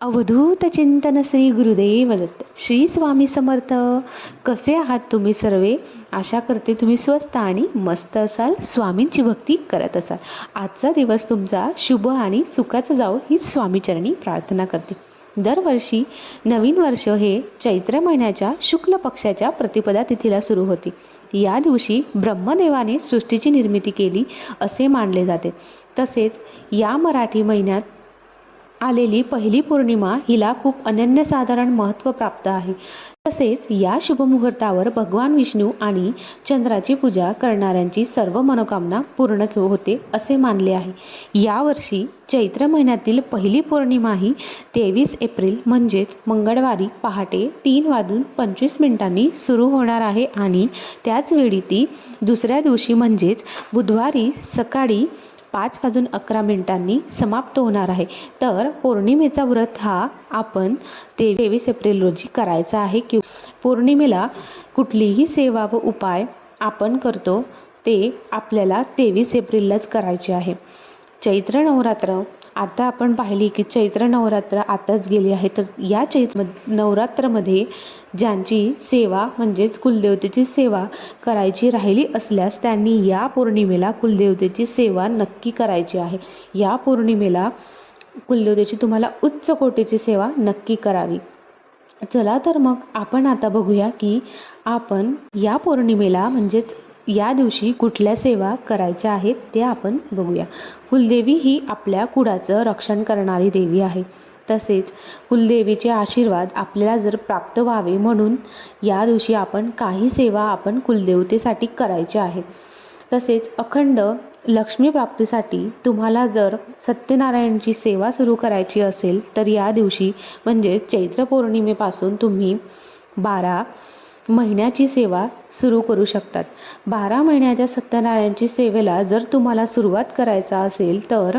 अवधूत चिंतन श्री गुरुदेव दत्त. श्री स्वामी समर्थ कसे आहात तुम्ही सर्वे? आशा करते तुम्ही स्वस्त आणि मस्त असाल. स्वामींची भक्ती करत असाल. आजचा दिवस तुमचा शुभ आणि सुखाचा जावो हीच स्वामीचरणी प्रार्थना करते. दरवर्षी नवीन वर्ष हे चैत्र महिन्याच्या शुक्ल पक्षाच्या प्रतिपदा तिथीला सुरू होते. या दिवशी ब्रह्मदेवाने सृष्टीची निर्मिती केली असे मानले जाते. तसेच या मराठी महिन्यात आलेली पहिली पौर्णिमा हिला खूप अनन्यसाधारण महत्त्व प्राप्त आहे. तसेच या शुभमुहूर्तावर भगवान विष्णू आणि चंद्राची पूजा करणाऱ्यांची सर्व मनोकामना पूर्ण होते असे मानले आहे. यावर्षी चैत्र महिन्यातील पहिली पौर्णिमा ही तेवीस एप्रिल म्हणजेच मंगळवारी पहाटे तीन वाजून पंचवीस मिनिटांनी सुरू होणार आहे आणि त्याचवेळी ती दुसऱ्या दिवशी म्हणजेच बुधवारी सकाळी पाच वाजून अकरा मिनिटांनी समाप्त होणार आहे. तर पौर्णिमेचा व्रत हा आपण ते तेवीस एप्रिल रोजी करायचा आहे कि पौर्णिमेला कुठलीही सेवा व उपाय आपण करतो ते आपल्याला तेवीस एप्रिललाच करायचे आहे. चैत्र नवरात्र आता आपण पाहिली की चैत्र नवरात्र आताच गेली आहे. तर या चैत्र नवरात्रमध्ये ज्यांची सेवा म्हणजेच कुलदेवतेची सेवा करायची राहिली असल्यास त्यांनी या पौर्णिमेला कुलदेवतेची सेवा नक्की करायची आहे. या पौर्णिमेला कुलदेवतेची तुम्हाला उच्च कोटीची सेवा नक्की करावी. चला तर मग आपण आता बघूया की आपण या पौर्णिमेला म्हणजेच या दिवशी कुठल्या सेवा करायच्या आहेत ते आपण बघूया. कुलदेवी ही आपल्या कुळाचं रक्षण करणारी देवी आहे. तसेच कुलदेवीचे आशीर्वाद आपल्याला जर प्राप्त व्हावे म्हणून या दिवशी आपण काही सेवा आपण कुलदेवतेसाठी करायच्या आहेत. तसेच अखंड लक्ष्मी प्राप्तीसाठी तुम्हाला जर सत्यनारायणची सेवा सुरू करायची असेल तर या दिवशी म्हणजे चैत्र पौर्णिमेपासून तुम्ही बारा महिन्याची सेवा सुरू करू शकतात. बारा महिन्याच्या सत्यनारायणची सेवेला जर तुम्हाला सुरुवात करायचा असेल तर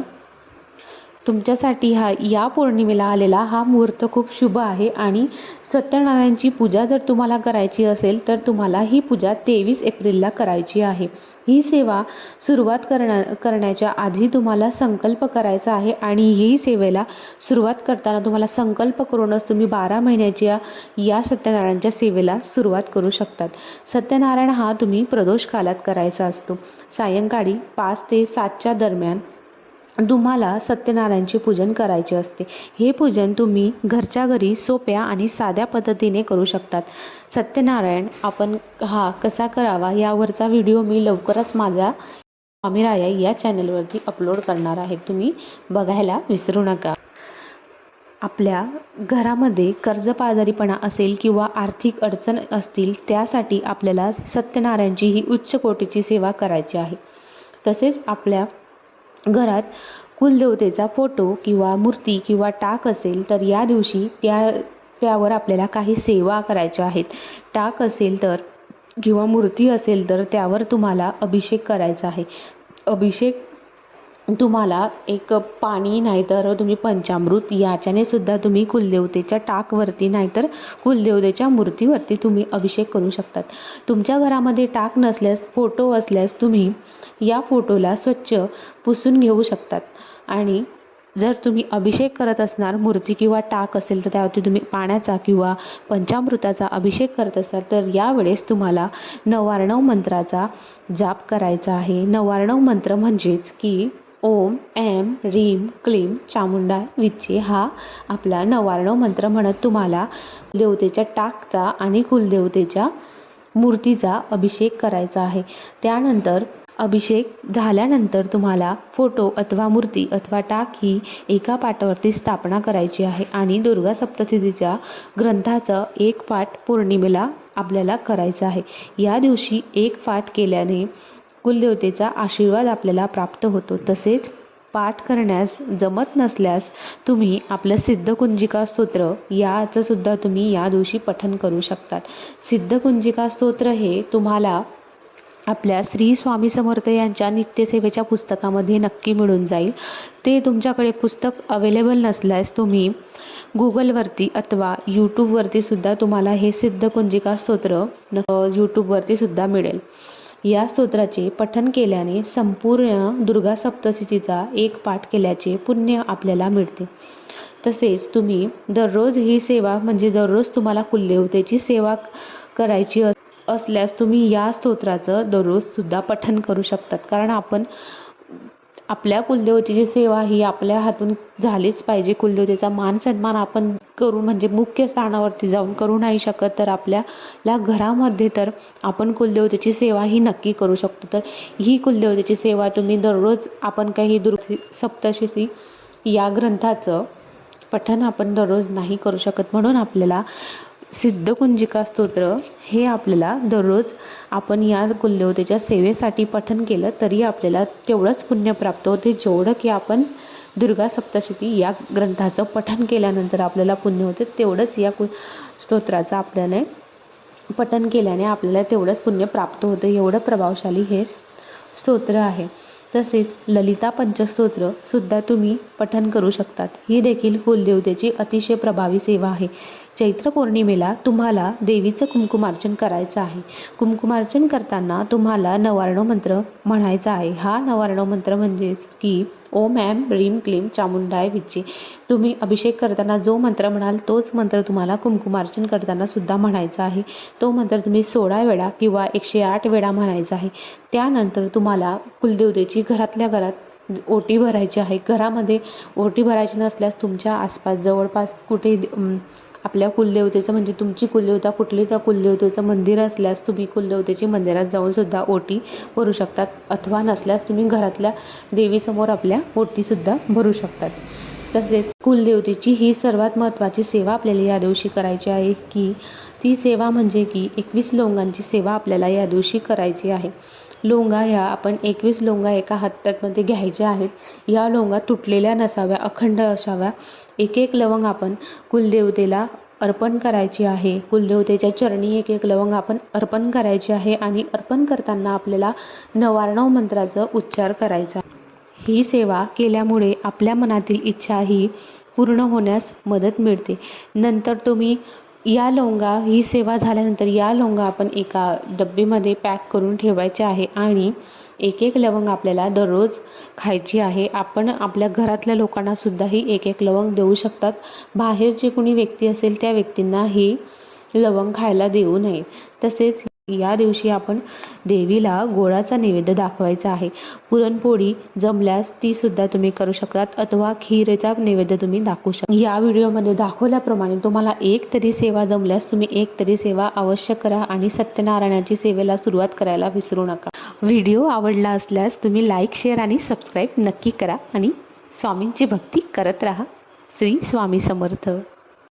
तुमच्यासाठी हा या पौर्णिमेला आलेला हा मुहूर्त खूप शुभ आहे आणि सत्यनारायणची पूजा जर तुम्हाला करायची असेल तर तुम्हाला ही पूजा तेवीस एप्रिलला करायची आहे. ही सेवा सुरुवात करण्या करण्याच्या आधी तुम्हाला संकल्प करायचा आहे आणि ही सेवेला सुरुवात करताना तुम्हाला संकल्प करूनच तुम्ही बारा महिन्याच्या या सत्यनारायणच्या सेवेला सुरुवात करू शकतात. सत्यनारायण हा तुम्ही प्रदोष कालात करायचा असतो. सायंकाळी पाच ते सातच्या दरम्यान तुम्हाला सत्यनारायणचे पूजन करायचे असते. हे पूजन तुम्ही घरच्या घरी सोप्या आणि साध्या पद्धतीने करू शकतात. सत्यनारायण आपण हा कसा करावा यावरचा व्हिडिओ मी लवकरच माझा स्वामीराया या चॅनलवरती अपलोड करणार आहे. तुम्ही बघायला विसरू नका. आपल्या घरामध्ये कर्जपाजारीपणा असेल किंवा आर्थिक अडचण असतील त्यासाठी आपल्याला सत्यनारायणची ही उच्च कोटीची सेवा करायची आहे. तसेच आपल्या घरात कुलदेवतेचा फोटो किंवा मूर्ती किंवा टाक असेल तर या दिवशी त्या त्यावर आपल्याला काही सेवा करायच्या आहेत. टाक असेल तर किंवा मूर्ती असेल तर त्यावर तुम्हाला अभिषेक करायचा आहे. अभिषेक तुम्हाला एक पाणी नाहीतर तुम्ही पंचामृत याच्याने सुद्धा तुम्ही कुलदेवतेच्या टाकवरती नाहीतर कुलदेवतेच्या मूर्तीवरती तुम्ही अभिषेक करू शकतात. तुमच्या घरामध्ये टाक नसल्यास फोटो असल्यास तुम्ही या फोटोला स्वच्छ पुसून घेऊ शकतात. आणि जर तुम्ही अभिषेक करत असणार मूर्ती किंवा टाक असेल तर त्यावरती तुम्ही पाण्याचा किंवा पंचामृताचा अभिषेक करत असाल तर यावेळेस तुम्हाला नवार्णव मंत्राचा जाप करायचा आहे. नवार्णव मंत्र म्हणजेच की ओम एम रीम क्लीम चामुंडा विचे हा आपला नवार्णव मंत्र म्हणत तुम्हाला देवतेच्या टाकचा आणि कुलदेवतेच्या मूर्तीचा अभिषेक करायचा आहे. त्यानंतर अभिषेक झाल्यानंतर तुम्हाला फोटो अथवा मूर्ती अथवा टाक ही एका पाटावरती स्थापना करायची आहे आणि दुर्गा सप्तशतीच्या ग्रंथाचं एक पाठ पौर्णिमेला आपल्याला करायचं आहे. या दिवशी एक पाठ केल्याने कुलदेवतेचा आशीर्वाद आपल्याला प्राप्त होतो. तसेच पाठ करण्यास जमत नसल्यास तुम्ही आपलं सिद्धकुंजिका स्तोत्र याचं सुद्धा तुम्ही या दिवशी पठन करू शकतात. सिद्धकुंजिका स्तोत्र हे तुम्हाला आपल्या श्री स्वामी समर्थ यांच्या नित्यसेवेच्या पुस्तकामध्ये नक्की मिळून जाईल. ते तुमच्याकडे पुस्तक अवेलेबल नसल्यास तुम्ही गुगलवरती अथवा यूट्यूबवरती सुद्धा तुम्हाला हे सिद्धकुंजिका स्तोत्र यूट्यूबवरती सुद्धा मिळेल. या स्तोत्राचे पठण केल्याने संपूर्ण दुर्गा सप्तशतीचा एक पाठ केल्याचे पुण्य आपल्याला मिळते. तसेच तुम्ही दररोज ही सेवा म्हणजे दररोज तुम्हाला कुलदेवतेची सेवा करायची अस- असल्यास तुम्ही या स्तोत्राचं दररोजसुद्धा पठण करू शकतात. कारण आपण आपल्या कुलदेवतेची सेवा ही आपल्या हातून झालीच पाहिजे. कुलदेवतेचा मान सन्मान आपण करू म्हणजे मुख्य स्थानावरती जाऊन करू नाही शकत तर आपल्याला घरामध्ये तर आपण कुलदेवतेची सेवा ही नक्की करू शकतो. तर ही कुलदेवतेची सेवा तुम्ही दररोज आपण काही दुर् सप्तशती या ग्रंथाचं पठण आपण दररोज नाही करू शकत. म्हणून आपल्याला सिद्धकुंजिका स्तोत्र हे आपल्याला दररोज आपण या कुलदेवतेच्या सेवेसाठी पठन केलं तरी आपल्याला तेवढंच पुण्य प्राप्त होते जेवढं की आपण दुर्गा सप्तशती या ग्रंथाचं पठन केल्यानंतर आपल्याला पुण्य होते तेवढंच या कु स्तोत्राचं आपल्याला पठन केल्याने आपल्याला तेवढंच पुण्य प्राप्त होतं एवढं प्रभावशाली हे स्तोत्र आहे. तसेच ललिता पंचस्तोत्र सुद्धा तुम्ही पठन करू शकतात. ही देखील कुलदेवतेची अतिशय प्रभावी सेवा आहे. चैत्र पौर्णिमेला तुम्हाला देवीचं कुंकुमार्चन करायचं आहे. कुमकुमार्चन करताना तुम्हाला नवार्णव मंत्र म्हणायचा आहे. हा नवार्णव मंत्र म्हणजेच की ओम ॲम ह्रीम क्लीम चामुंडाय विच्चे. तुम्ही अभिषेक करताना जो मंत्र म्हणाल तोच मंत्र तुम्हाला कुंकुमार्चन करताना सुद्धा म्हणायचा आहे. तो मंत्र तुम्ही सोळा वेळा किंवा एकशे आठ वेळा म्हणायचा आहे. त्यानंतर तुम्हाला कुलदेवतेची घरातल्या घरात ओटी भरायची आहे. घरामध्ये ओटी भरायची नसल्यास तुमच्या आसपास जवळपास कुठे आपल्या कुलदेवतेचं म्हणजे तुमची कुलदेवता कुठली त्या कुलदेवतेचं मंदिर असल्यास तुम्ही कुलदेवतेची मंदिरात जाऊन सुद्धा ओटी भरू शकतात. अथवा नसल्यास तुम्ही घरातल्या देवीसमोर आपल्या ओटीसुद्धा भरू शकतात. तसेच कुलदेवतेची ही सर्वात महत्त्वाची सेवा आपल्याला या दिवशी करायची आहे की ती सेवा म्हणजे की एकवीस लोंगांची सेवा आपल्याला या दिवशी करायची आहे. लोंगा ह्या आपण एकवीस लोंगा एका हत्त्यामध्ये घ्यायच्या आहेत. या लोंगा तुटलेल्या नसाव्या अखंड असाव्या. एक एक लवंग आपण कुलदेवतेला अर्पण करायची आहे. कुलदेवतेच्या चरणी एक एक लवंग आपण अर्पण करायची आहे आणि अर्पण करताना आपल्याला नवारणव मंत्राचं उच्चार करायचा. ही सेवा केल्यामुळे आपल्या मनातील इच्छा ही पूर्ण होण्यास मदत मिळते. नंतर तुम्ही या लवंगा ही सेवा झाल्यानंतर या लवंगा आपण एका डब्बीमध्ये पॅक करून ठेवायचे आहे आणि एक एक लवंग आपल्याला दररोज खायची आहे. आपण आपल्या घरातल्या लोकांनासुद्धाही एक एक लवंग देऊ शकतात. बाहेर जे कोणी व्यक्ती असेल त्या व्यक्तींना ही लवंग खायला देऊ नये. तसेच या दिवशी आपण देवीला गोळाचा नैवेद्य दाखवायचा आहे. पुरणपोळी जमल्यास ती सुद्धा तुम्ही करू शकतात अथवा खीरेचा नैवेद्य तुम्ही दाखवू शकता. या व्हिडिओमध्ये दाखवल्याप्रमाणे तुम्हाला एक तरी सेवा जमल्यास तुम्ही एक तरी सेवा अवश्य करा आणि सत्यनारायणाची सेवेला सुरुवात करायला विसरू नका. व्हिडिओ आवडला असल्यास तुम्ही लाईक शेअर आणि सबस्क्राईब नक्की करा आणि स्वामींची भक्ती करत राहा. श्री स्वामी समर्थ.